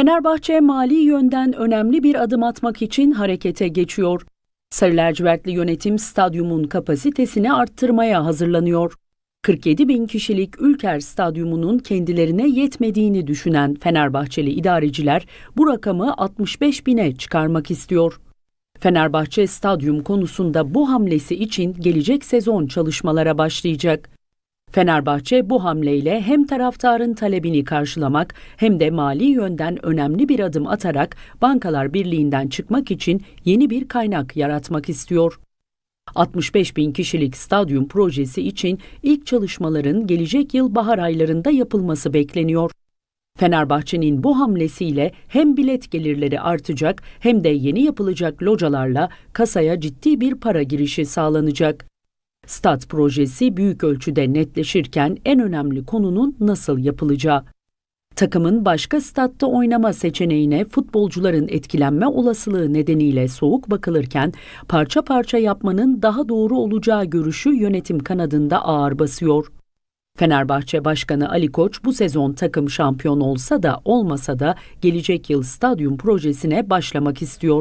Fenerbahçe mali yönden önemli bir adım atmak için harekete geçiyor. Sarı lacivertli yönetim stadyumun kapasitesini arttırmaya hazırlanıyor. 47 bin kişilik Ülker Stadyumu'nun kendilerine yetmediğini düşünen Fenerbahçeli idareciler bu rakamı 65 bine çıkarmak istiyor. Fenerbahçe stadyum konusunda bu hamlesi için gelecek sezon çalışmalara başlayacak. Fenerbahçe bu hamleyle hem taraftarın talebini karşılamak hem de mali yönden önemli bir adım atarak Bankalar Birliği'nden çıkmak için yeni bir kaynak yaratmak istiyor. 65 bin kişilik stadyum projesi için ilk çalışmaların gelecek yıl bahar aylarında yapılması bekleniyor. Fenerbahçe'nin bu hamlesiyle hem bilet gelirleri artacak hem de yeni yapılacak localarla kasaya ciddi bir para girişi sağlanacak. Stat projesi büyük ölçüde netleşirken en önemli konunun nasıl yapılacağı. Takımın başka statta oynama seçeneğine futbolcuların etkilenme olasılığı nedeniyle soğuk bakılırken parça parça yapmanın daha doğru olacağı görüşü yönetim kanadında ağır basıyor. Fenerbahçe Başkanı Ali Koç bu sezon takım şampiyon olsa da olmasa da gelecek yıl stadyum projesine başlamak istiyor.